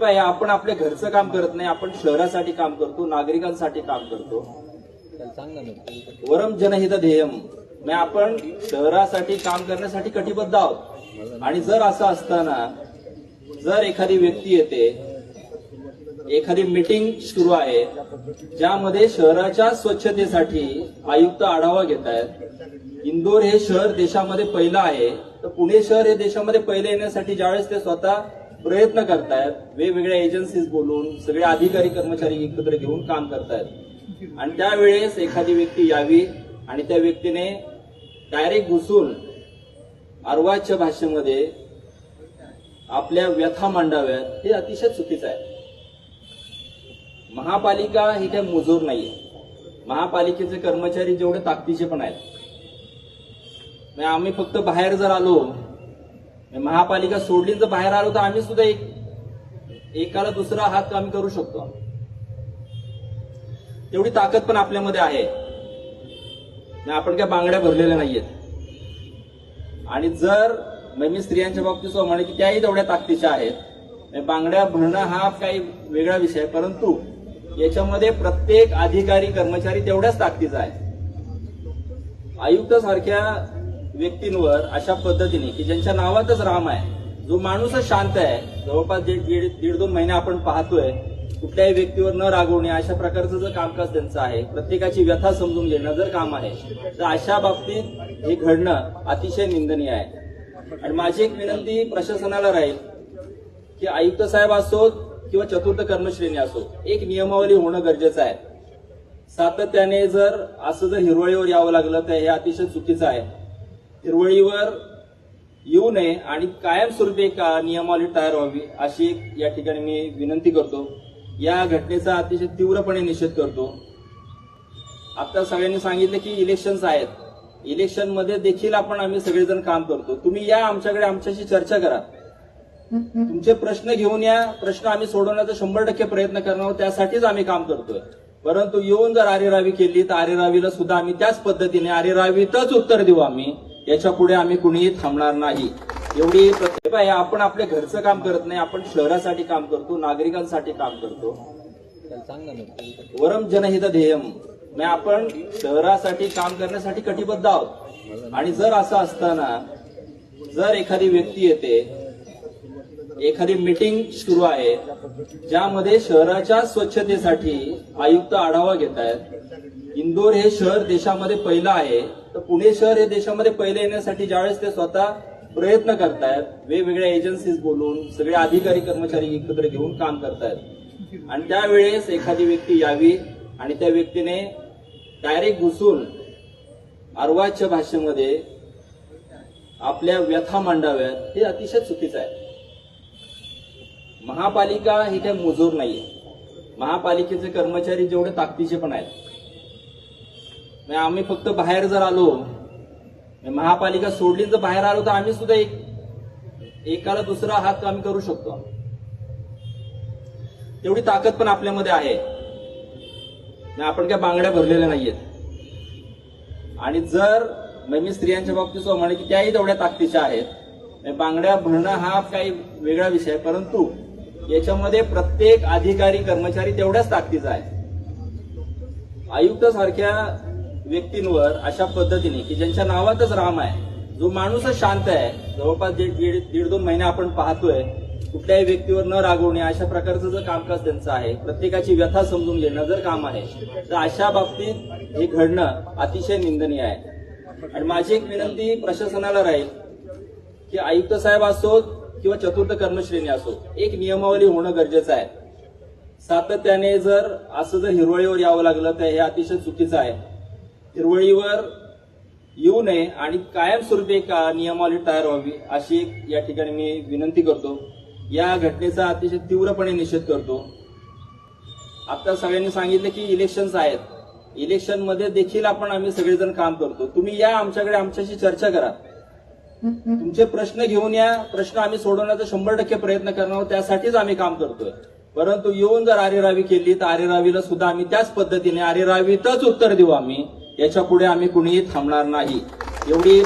पाय आपण आपल्या घरचं काम करत नाही आपण शहरासाठी काम करतो नागरिकांसाठी काम करतो. वरम जनहित ध्येयम म्हणजे आपण शहरासाठी काम करण्यासाठी कटिबद्ध आहोत. आणि जर असं असताना जर एखादी व्यक्ती येते एखादी मीटिंग सुरू आहे ज्यामध्ये शहराच्या स्वच्छतेसाठी आयुक्त आढावा घेत आहेत. इंदोर हे शहर देशामध्ये पहिलं आहे. तर पुणे शहर हे देशामध्ये पहिलं येण्यासाठी ज्यावेळेस ते स्वतः प्रयत्न करतायत. वेगवेगळ्या एजन्सीज बोलून सगळे अधिकारी कर्मचारी एकत्र घेऊन काम करतायत. आणि त्यावेळेस एखादी व्यक्ती यावी आणि त्या व्यक्तीने डायरेक्ट घुसून अर्वाच्य भाषेमध्ये आपल्या व्यथा मांडाव्यात हे अतिशय चुकीचं आहे. महापालिका ही काही मुजोर नाहीये. महापालिकेचे कर्मचारी जेवढे ताकदीचे पण आहेत. म्हणजे आम्ही फक्त बाहेर जर आलो महापालिका सोडली जर बाहेर आलो तर आम्ही सुद्धा एक एकाला दुसरा हात कमी करू शकतो. तेवढी ताकद पण आपल्यामध्ये आहे. आपण काय बांगड्या भरलेल्या नाहीयेत. आणि जर म्हणजे मी स्त्रियांच्या बाबतीत असं म्हणे की त्याही तेवढ्या ताकदीच्या आहेत. बांगड्या भरणं हा काही वेगळा विषय आहे. परंतु याच्यामध्ये प्रत्येक अधिकारी कर्मचारी तेवढ्याच ताकदीचा आहे. आयुक्त सारख्या व्यक्तींवर अशा पद्धतीने की ज्यांच्या नावातच राम आहे जो माणूसच शांत आहे. जवळपास दीड दीड दीड दोन महिने आपण पाहतोय कुठल्याही व्यक्तीवर न रागवणे अशा प्रकारचं जर कामकाज त्यांचं आहे प्रत्येकाची व्यथा समजून घेणं जर काम आहे तर अशा बाबतीत हे घडणं अतिशय निंदनीय आहे. आणि माझी एक विनंती प्रशासनाला राहील की आयुक्त साहेब असोत किंवा चतुर्थ कर्मश्रेणी असो एक नियमावली होणं गरजेचं आहे. सातत्याने जर असं जर हिरवळीवर यावं लागलं तर हे अतिशय चुकीचं आहे. हिरवळीवर येऊ नये आणि कायमस्वरूपी एक नियमावली तयार व्हावी अशी एक या ठिकाणी मी विनंती करतो. या घटनेचा अतिशय तीव्रपणे निषेध करतो. आता सगळ्यांनी सांगितलं की इलेक्शन्स आहेत. इलेक्शनमध्ये देखील आपण आम्ही सगळेजण काम करतो. तुम्ही या आमच्याकडे आमच्याशी चर्चा करा. तुमचे प्रश्न घेऊन या. प्रश्न आम्ही सोडवण्याचा शंभर टक्के प्रयत्न करणार त्यासाठीच आम्ही काम करतोय. परंतु येऊन जर आरेरावी केली तर आरेरावीला सुद्धा आम्ही त्याच पद्धतीने आरेरावीतच उत्तर देऊ आम्ही. याच्यापुढे आम्ही कुणीही थांबणार नाही. एवढी प्रत्येक आहे आपण आपल्या घरचं काम करत नाही आपण शहरासाठी काम करतो नागरिकांसाठी काम करतो. वरम जनहित ध्येयम. म्हणजे आपण शहरासाठी काम करण्यासाठी कटिबद्ध आहोत. आणि जर असं असताना जर एखादी व्यक्ती येते एखादी मीटिंग सुरू आहे ज्यामध्ये शहराच्या स्वच्छतेसाठी आयुक्त आढावा घेत आहेत इंदोर हे शहर देशामध्ये पहिलं आहे. तर पुणे शहर हे देशामध्ये पहिलं येण्यासाठी ज्यावेळेस ते स्वतः प्रयत्न करतायत वेगवेगळ्या एजन्सीज बोलून सगळे अधिकारी कर्मचारी एकत्र घेऊन काम करतायत. आणि त्यावेळेस एखादी व्यक्ती यावी आणि त्या व्यक्तीने डायरेक्ट घुसून अर्वाच्या भाषेमध्ये आपल्या व्यथा मांडाव्यात हे अतिशय चुकीचं आहे. महापालिका ही काही मुजोर नाहीये. महापालिकेचे कर्मचारी जेवढे ताकदीचे पण आहेत म्हणजे आम्ही फक्त बाहेर जर आलो महापालिका सोडली जर बाहेर आलो तर आम्ही सुद्धा एक एकाला दुसरा हात कमी करू शकतो. तेवढी ताकद पण आपल्यामध्ये आहे. आपण काय बांगड्या भरलेल्या नाहीयेत. आणि जर म्हणजे मी स्त्रियांच्या बाबतीत म्हणे की त्याही तेवढ्या ताकदीच्या आहेत. बांगड्या भरणं हा काही वेगळा विषय आहे परंतु याच्यामध्ये प्रत्येक अधिकारी कर्मचारी तेवढ्याच ताकदीचा आहे. आयुक्त सारख्या व्यक्तींवर अशा पद्धतीने की ज्यांच्या नावातच राम आहे जो माणूसच शांत आहे. जवळपास दीड दीड दीड दोन महिने आपण पाहतोय कुठल्याही व्यक्तीवर न रागवणे अशा प्रकारचं जर कामकाज त्यांचं आहे प्रत्येकाची व्यथा समजून घेणं जर काम आहे तर अशा बाबतीत हे घडणं अतिशय निंदनीय आहे. आणि माझी एक विनंती प्रशासनाला राहील की आयुक्त साहेब असोत किंवा चतुर्थ कर्मश्रेणी असो एक नियमावली होणं गरजेचं आहे. सातत्याने जर असं जर हिरवळीवर यावं लागलं तर हे अतिशय चुकीचं आहे. हिरवळीवर येऊ नये आणि कायमस्वरूपी एक नियमावली तयार व्हावी अशी एक या ठिकाणी मी विनंती करतो. या घटनेचा अतिशय तीव्रपणे निषेध करतो. आता सगळ्यांनी सांगितलं की इलेक्शन्स आहेत. इलेक्शनमध्ये देखील आपण आम्ही सगळेजण काम करतो. तुम्ही या आमच्याकडे आमच्याशी चर्चा करा. तुमचे प्रश्न घेऊन या. प्रश्न आम्ही सोडवण्याचा शंभर टक्के प्रयत्न करणार आहोत. त्यासाठीच आम्ही काम करतोय. परंतु येऊन जर आरेरावी केली तर आरेरावीला सुद्धा आम्ही त्याच पद्धतीने आरेरावीतच उत्तर देऊ आम्ही. याच्यापुढे आम्ही कुणीही थांबणार नाही. एवढी